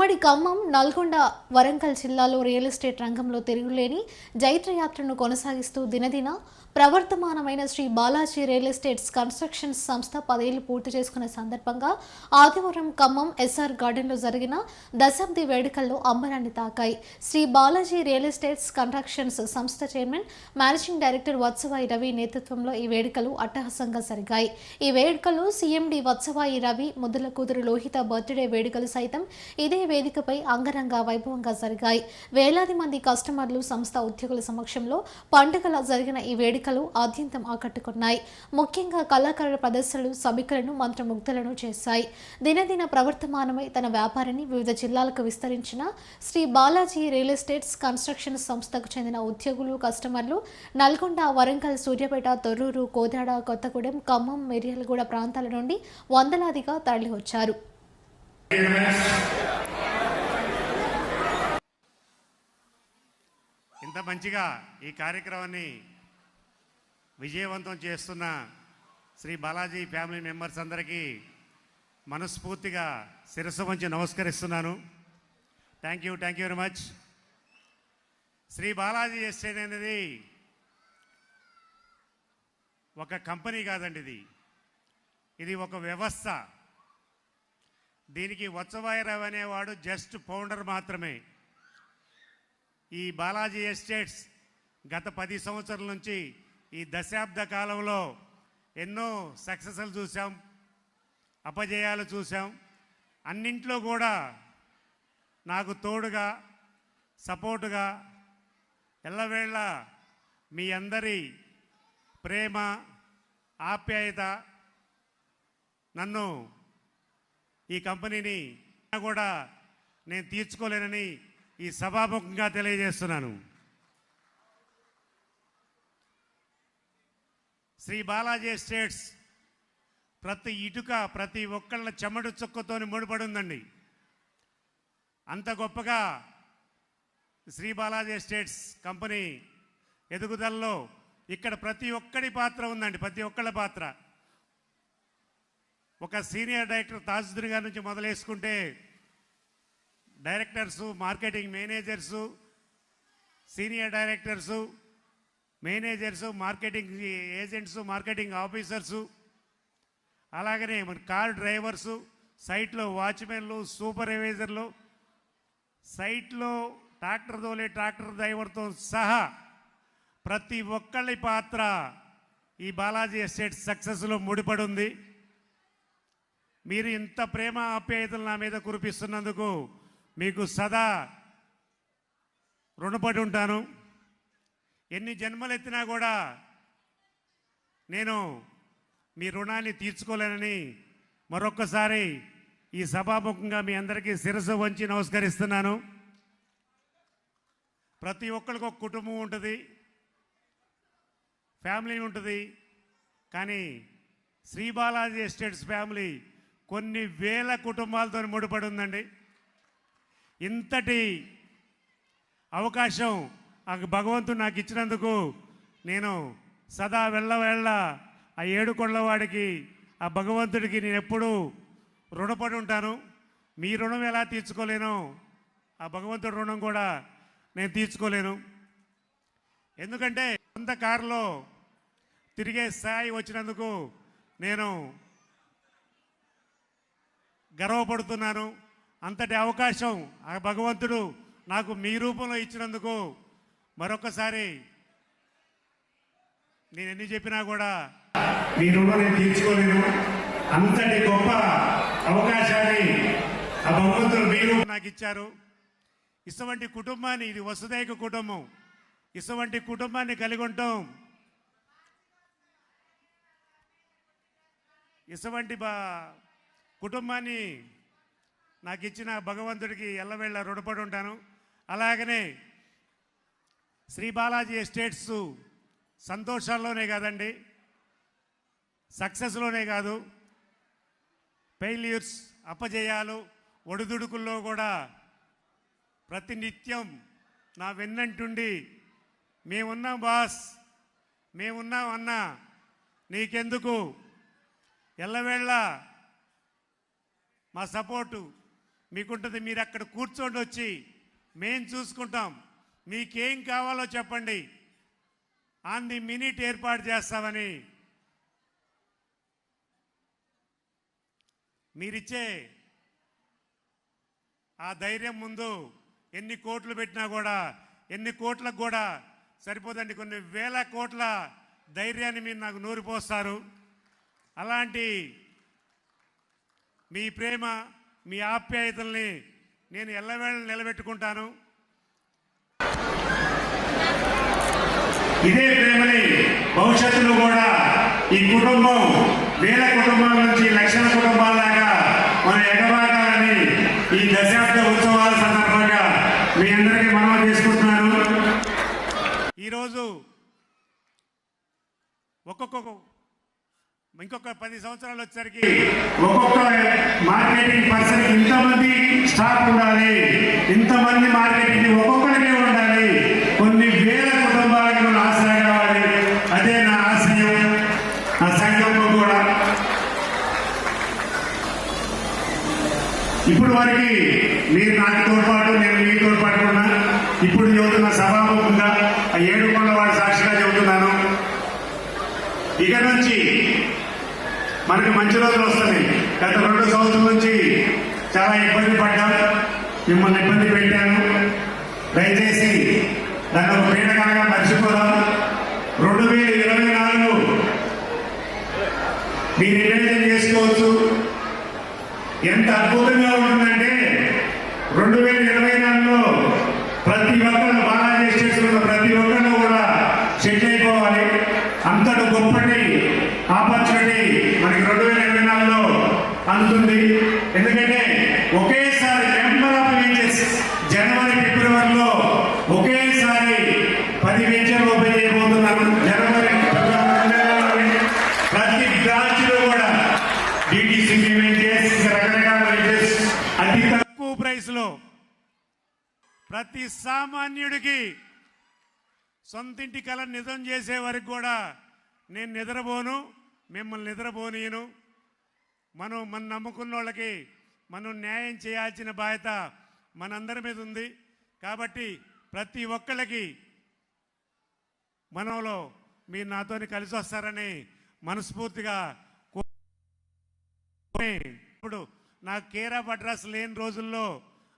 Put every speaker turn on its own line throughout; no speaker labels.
ఉమ్మడి ఖమ్మం నల్గొండ వరంగల్ జిల్లాలో real estate రంగంలో తిరుగులేని జైత్రయాత్రను కొనసాగిస్తూ దినదిన ప్రవర్తమానమైన Shri Balaji real estates construction సంస్థ పదేళ్ళు పూర్తి చేసుకున్న సందర్భంగా ఆదివారం ఖమ్మం ఎస్ఆర్ గార్డెన్లో జరిగిన దశాబ్ది వేడుకల్లో అంబరాన్ని తాకాయి. Shri Balaji real estates constructions సంస్థ chairman managing director Vatsavayi Ravi నేతృత్వంలో ఈ వేడుకలు అట్టహాసంగా జరిగాయి. ఈ వేడుకలు సీఎండి వత్సవాయి రవి ముద్దుల కూతురు లోహిత బర్త్డే వేడుకలు సైతం ఇదే వేదికపై అంగరంగ వైభవంగా జరిగాయి. వేలాది మంది కస్టమర్లు సంస్థ ఉద్యోగుల సమక్షంలో పండుగల జరిగిన ఈ వేడుక వేడుకలు ఆద్యంతం ఆకట్టుకున్నాయి. ముఖ్యంగా కళాకారుల ప్రదర్శనలు సభికులను మంత్రముగ్ధులను చేశాయి. దినదిన ప్రవర్తమానమై తన వ్యాపారాన్ని వివిధ జిల్లాలకు విస్తరించిన Shri Balaji real estates construction సంస్థకు చెందిన ఉద్యోగులు కస్టమర్లు నల్గొండ వరంగల్ సూర్యాపేట తొర్రూరు కోదాడ కొత్తగూడెం ఖమ్మం మిర్యాలగూడ ప్రాంతాల నుండి వందలాదిగా తరలివచ్చారు.
ఇంత మంచిగా ఈ కార్యక్రమాన్ని విజయవంతం చేస్తున్న శ్రీ బాలాజీ ఫ్యామిలీ మెంబర్స్ అందరికీ మనస్ఫూర్తిగా శిరస్సు వంచి నమస్కరిస్తున్నాను. Thank you thank you very much Shri Balaji estate అనేది ఒక కంపెనీ కాదండి ఇది. ఇది ఒక వ్యవస్థ. దీనికి వత్సవాయరావు అనేవాడు జస్ట్ ఫౌండర్ మాత్రమే. ఈ బాలాజీ ఎస్టేట్స్ గత పది సంవత్సరాల నుంచి ఈ దశాబ్ద కాలంలో ఎన్నో సక్సెస్లు చూసాం అపజయాలు చూసాం అన్నింట్లో కూడా నాకు తోడుగా సపోర్టుగా ఎల్లవేళ మీ అందరి ప్రేమ ఆప్యాయత నన్ను ఈ కంపెనీని కూడా నేను తీర్చుకోలేనని ఈ సభాముఖంగా తెలియజేస్తున్నాను. శ్రీ బాలాజీ ఎస్టేట్స్ ప్రతి ఇటుక ప్రతి ఒక్కళ్ళ చెమడు చుక్కతోని ముడిపడి ఉందండి అంత గొప్పగా శ్రీ బాలాజీ ఎస్టేట్స్ కంపెనీ ఎదుగుదలలో ఇక్కడ ప్రతి ఒక్కడి పాత్ర ఉందండి ప్రతి ఒక్కళ్ళ పాత్ర. ఒక సీనియర్ డైరెక్టర్ తాజుద్దీన్ గారి నుంచి మొదలేసుకుంటే directors marketing managers senior directors managers marketing agents marketing officers అలాగనే మన కార్ డ్రైవర్సు సైట్లో వాచ్మెన్లు సూపర్వైజర్లు సైట్లో ట్రాక్టర్ తోలే ట్రాక్టర్ డ్రైవర్తో సహా ప్రతి ఒక్కళ్ళ పాత్ర ఈ బాలాజీ ఎస్టేట్ సక్సెస్లో ముడిపడి ఉంది మీరు ఇంత ప్రేమ ఆప్యాయతలు నా మీద కురిపిస్తున్నందుకు మీకు సదా రుణపడి ఉంటాను. ఎన్ని జన్మలు ఎత్తినా కూడా నేను మీ రుణాన్ని తీర్చుకోలేనని మరొక్కసారి ఈ సభాముఖంగా మీ అందరికీ శిరస్సు వంచి నమస్కరిస్తున్నాను. ప్రతి ఒక్కరికి ఒక కుటుంబం ఉంటుంది ఫ్యామిలీ ఉంటుంది కానీ శ్రీ బాలాజీ ఎస్టేట్స్ ఫ్యామిలీ కొన్ని వేల కుటుంబాలతో ముడిపడి ఉందండి. ఇంతటి అవకాశం ఆ భగవంతుడు నాకు ఇచ్చినందుకు నేను సదా వెళ్ళ వెళ్ళ ఆ ఏడు వాడికి ఆ భగవంతుడికి నేను ఎప్పుడూ రుణపడి ఉంటాను. మీ రుణం ఎలా తీర్చుకోలేను ఆ భగవంతుడి రుణం కూడా నేను తీర్చుకోలేను. ఎందుకంటే సొంత కారులో తిరిగే స్థాయి వచ్చినందుకు నేను గర్వపడుతున్నాను. అంతటి అవకాశం ఆ భగవంతుడు నాకు మీ రూపంలో ఇచ్చినందుకు మరొకసారి నేను ఎన్ని చెప్పినా కూడా మీ రుణం నేను తీర్చుకోలేను. అంతటి గొప్ప అవకాశాన్ని ఆ భగవంతుడు మీరు నాకు ఇచ్చారు. ఇటువంటి కుటుంబాన్ని ఇది వసుదైక కుటుంబం. ఇటువంటి కుటుంబాన్ని కలిగి ఉంటాం. ఇటువంటి బా కుటుంబాన్ని నాకు ఇచ్చిన భగవంతుడికి ఎల్లవేళ్ళ రుణపడి ఉంటాను. అలాగనే శ్రీ బాలాజీ ఎస్టేట్స్ సంతోషాల్లోనే కాదండి సక్సెస్లోనే కాదు. ఫెయిల్యూర్స్ అపజయాలు ఒడిదుడుకుల్లో కూడా ప్రతినిత్యం నా వెన్నంటుండి మేమున్నాం బాస్ మేమున్నాం అన్నా నీకెందుకు? ఎల్లవేళ మా సపోర్టు మీకుంటుంది మీరు అక్కడ కూర్చోండి వచ్చి మేం చూసుకుంటాం. మీకేం కావాలో చెప్పండి. ఆన్ ది మినిట్ ఏర్పాటు చేస్తామని. మీరిచ్చే ఆ ధైర్యం ముందు ఎన్ని కోట్లు పెట్టినా కూడా ఎన్ని కోట్లకు కూడా సరిపోదండి. కొన్ని వేల కోట్ల ధైర్యాన్ని మీరు నాకు నూరిపోస్తారు అలాంటి మీ ప్రేమ మీ ఆప్యాయతల్ని నేను ఎల్లవేళ నిలబెట్టుకుంటాను. ఇదే ప్రేమని భవిష్యత్తులో కూడా ఈ కుటుంబం వేల కుటుంబాల నుంచి లక్షల కుటుంబాలాగా మనం ఎగబాగాలని ఈ దశాబ్ద ఉత్సవాల సందర్భంగా మీ అందరికీ మనం చేసుకుంటున్నాను. ఈరోజు ఒక్కొక్క ఇంకొక పది సంవత్సరాలు వచ్చేసరికి ఒక్కొక్క మార్కెటింగ్ పర్సన్ ఇంతమంది స్టాఫ్ ఉండాలి ఇంతమంది మార్కెటింగ్ ఒక్కొక్కరికే ఉండాలి కొన్ని వేల కుటుంబాలకు మనం ఆశ్రయ కావాలి అదే నా ఆశయం నా సంకల్పం కూడా ఇప్పుడు వారికి మీరు నాకు తోడ్పాటు నేను మీ తోడ్పాటు ఉన్నా ఇప్పుడు చెబుతున్న సభాముఖంగా ఆ ఏడు కొండ వాడి సాక్షిగా చెబుతున్నాను. ఇక నుంచి మనకి మంచి రోజులు వస్తున్నాయి. గత రెండు సంవత్సరాల నుంచి చాలా ఇబ్బంది పడ్డాం. మిమ్మల్ని ఇబ్బంది పెట్టాను. దయచేసి దాన్ని ఒక పీడకలంగా మర్చిపోదాం రెండు వేల ఇరవై నాలుగు మీరు నిర్ణయం చేసుకోవచ్చు. ఎంత అద్భుతంగా ఉంటుందంటే సామాన్యుడికి సొంతింటి కళ నిజం చేసే వరకు కూడా నేను నిద్రపోను మిమ్మల్ని నిద్రపోనీయను. మనం మన నమ్ముకున్న వాళ్ళకి మనం న్యాయం చేయాల్సిన బాధ్యత మనందరి మీద ఉంది. కాబట్టి ప్రతి ఒక్కళ్ళకి మనలో మీరు నాతోని కలిసి వస్తారని మనస్ఫూర్తిగా ఇప్పుడు నాకు కేర్ అడ్రస్ లేని రోజుల్లో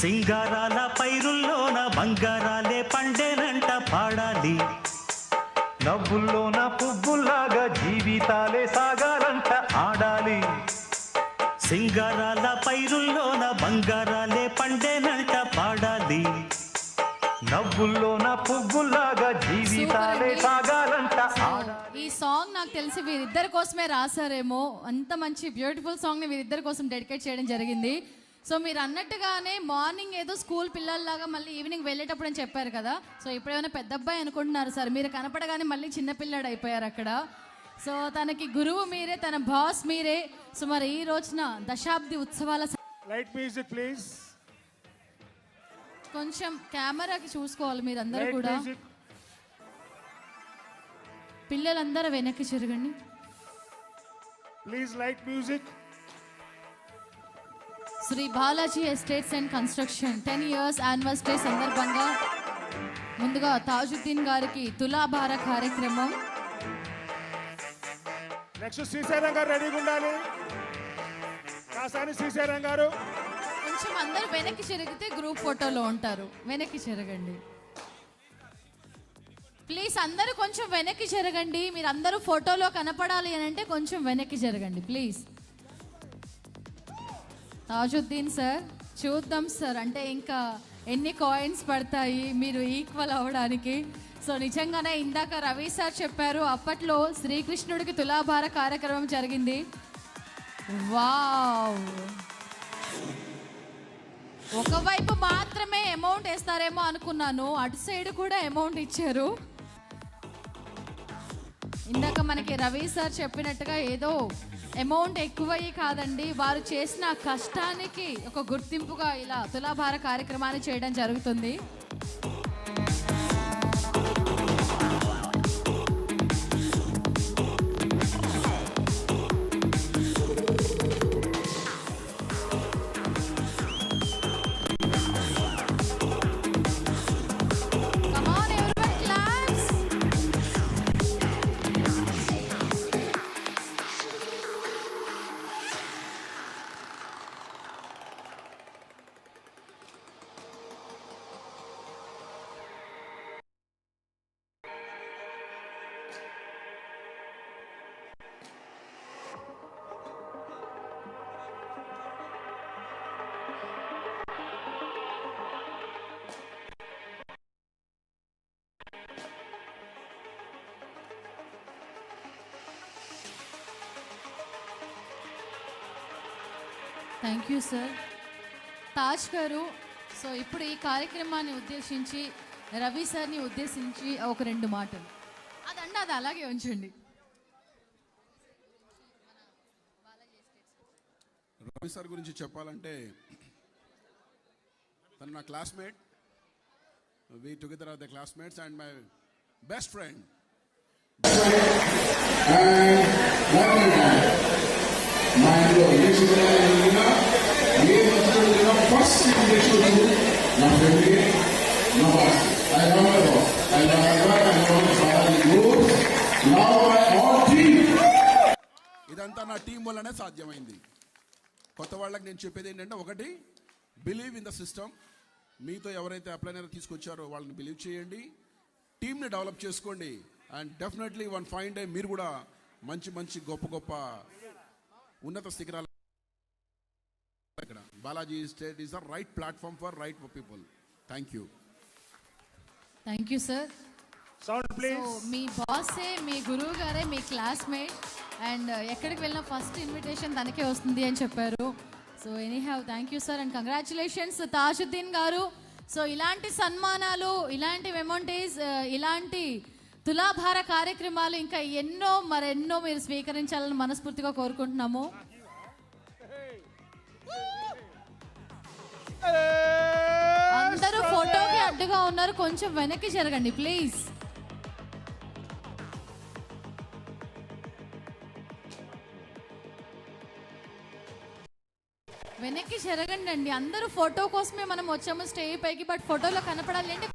సింగారాల పైరుల్లోన బంగారాలే పండేనంట పాడాలి.
నవ్వుల్లోన పువ్వుల్లాగా జీవితాలే సాగాలంట ఆడాలి.
సింగారాల పైరుల్లోన బంగారాలే పండేనంట పాడాలి.
నవ్వుల్లోన పువ్వుల్లాగా జీవితాలే. సాగాలంట
ఈ సాంగ్ నాకు తెలిసి వీరిద్దరి కోసమే రాశారేమో. అంత మంచి బ్యూటిఫుల్ సాంగ్ని వీరిద్దరి కోసం డెడికేట్ చేయడం జరిగింది. సో మీరు అన్నట్టుగానే మార్నింగ్ ఏదో స్కూల్ పిల్లల్లాగా మళ్ళీ ఈవినింగ్ వెళ్ళేటప్పుడు అని చెప్పారు కదా సో ఇప్పుడు ఏమైనా పెద్ద అబ్బాయి అనుకుంటున్నారు సార్ మీరు కనపడగానే మళ్ళీ చిన్న పిల్లాడు అయిపోయారు అక్కడ సో తనకి గురువు మీరే తన బాస్ మీరే సో మరి ఈ రోజున దశాబ్ది ఉత్సవాల
Light music please.
కొంచెం కెమెరాకి చూసుకోవాలి మీరందరూ కూడా. పిల్లలందరూ వెనక్కి జరగండి
Please light music.
Shri Balaji estates and construction ten years anniversary సందర్భంగా ముందుగా తాజుద్దీన్ గారికి తులాభార కార్యక్రమం.
నెక్స్ట్ శ్రీశైలం గారు రెడీగా ఉండాలి. కాసాని శ్రీశైలం గారు.
కొంచెం అందరూ వెనక్కి చెరిగితే గ్రూప్ ఫోటోలో ఉంటారు. వెనక్కి చెరగండి ప్లీజ్ అందరూ కొంచెం వెనక్కి జరగండి. మీరు అందరూ ఫోటోలో కనపడాలి అని అంటే కొంచెం వెనక్కి జరగండి. ప్లీజ్ తాజుద్దీన్ సార్ చూద్దాం సార్. అంటే ఇంకా ఎన్ని కాయిన్స్ పడతాయి మీరు ఈక్వల్ అవ్వడానికి? సో నిజంగానే ఇందాక రవి సార్ చెప్పారు అప్పట్లో శ్రీకృష్ణుడికి తులాభార కార్యక్రమం జరిగింది. వావ్! ఒకవైపు మాత్రమే అమౌంట్ వేస్తారేమో అనుకున్నాను అటు సైడ్ కూడా అమౌంట్ ఇచ్చారు. ఇందాక మనకి రవి సార్ చెప్పినట్టుగా ఏదో అమౌంట్ ఎక్కువయ్యి కాదండి. వారు చేసిన కష్టానికి ఒక గుర్తింపుగా ఇలా తులాభార కార్యక్రమాన్ని చేయడం జరుగుతుంది. థ్యాంక్ యూ సార్ తాజ్ గారు సో ఇప్పుడు ఈ కార్యక్రమాన్ని ఉద్దేశించి రవి సార్ని ఉద్దేశించి ఒక రెండు మాటలు. అదండి అది అలాగే ఉంచండి.
రవి సార్ గురించి చెప్పాలంటే తను నా classmate. We together
are the classmates and my best friend uh uh నా నా boss I love my boss I love my work I love my love my all team
ఇదంతా నా టీం వల్లనే సాధ్యమైంది. కొత్త వాళ్ళకి నేను చెప్పేది ఏంటంటే ఒకటి బిలీవ్ ఇన్ ద సిస్టమ్ మీతో ఎవరైతే అప్లైనర్ తీసుకొచ్చారో వాళ్ళని బిలీవ్ చేయండి. టీంని డెవలప్ చేసుకోండి. And definitely one fine day మీరు కూడా మంచి మంచి గొప్ప గొప్ప ఉన్నత శిఖరాలు ఇక్కడ. Balaji state is the right platform for right people. Thank you
thank you sir
sound
so
please
మీ బాసే మీ గురువు గారే మీ క్లాస్మేట్ అండ్ ఎక్కడికి వెళ్ళినా ఫస్ట్ ఇన్విటేషన్ తనకే వస్తుంది అని చెప్పారు. So any have thank you sir and congratulations Tajuddin గారు. సో ఇలాంటి సన్మానాలు ఇలాంటి మెమోంటీస్ ఇలాంటి తులాభార కార్యక్రమాలు ఇంకా ఎన్నో మరెన్నో మీరు స్వీకరించాలని మనస్ఫూర్తిగా కోరుకుంటున్నాము. అందరూ ఫోటోకి అడ్డుగా ఉన్నారు. కొంచెం వెనక్కి జరగండి ప్లీజ్. వెనక్కి జరగండి అండి. అందరూ ఫోటో కోసమే మనం వచ్చాము స్టే పైకి బట్ ఫోటోలో కనపడాలి అంటే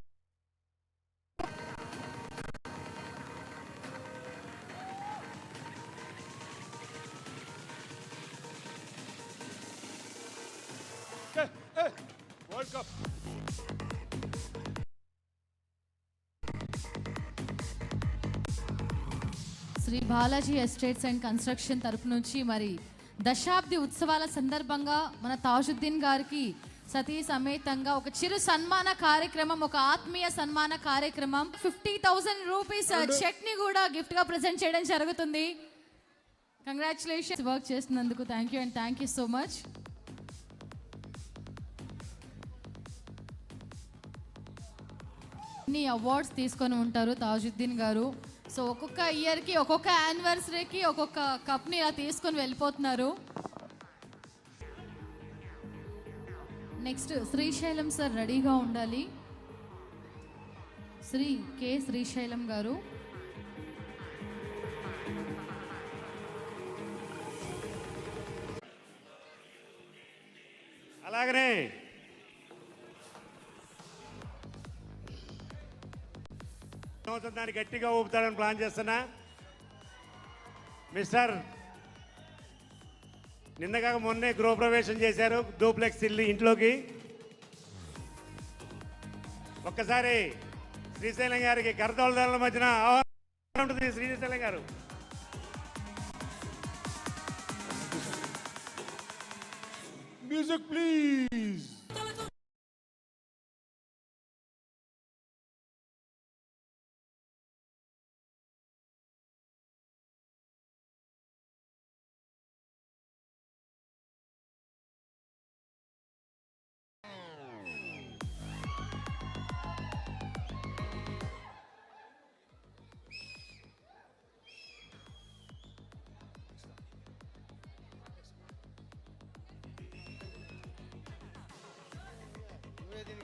Shri Balaji estates and construction తరపు నుంచి మరి దశాబ్ది ఉత్సవాల సందర్భంగా మన తాజుద్దీన్ గారికి సతీ సమేతంగా ఒక చిరు సన్మాన కార్యక్రమం ఒక ఆత్మీయ సన్మాన కార్యక్రమం ఫిఫ్టీ థౌసండ్ రూపీస్ చెక్ని కూడా గిఫ్ట్గా ప్రజెంట్ చేయడం జరుగుతుంది. కంగ్రాచులేషన్స్ వర్క్ చేసినందుకు thank you and thank you so much awards తీసుకొని ఉంటారు తాజుద్దీన్ గారు. సో ఒక్కొక్క ఇయర్కి ఒక్కొక్క యానివర్సరీకి ఒక్కొక్క కప్ని ఇలా తీసుకొని వెళ్ళిపోతున్నారు. నెక్స్ట్ శ్రీశైలం సార్ రెడీగా ఉండాలి. శ్రీ కే శ్రీశైలం గారు.
సంవత్సరం దాన్ని గట్టిగా ఊపుతాడని ప్లాన్ చేస్తున్నా. మిస్టర్ నిన్నగా మొన్నే గృహప్రవేశం చేశారు డూప్లెక్స్ ఇల్లు ఇంట్లోకి. ఒక్కసారి శ్రీశైలం గారికి కరతోళదారుల మధ్యన ఆహ్వానం ఉంటుంది శ్రీశైలం గారు.
మ్యూజిక్ ప్లీజ్
দিন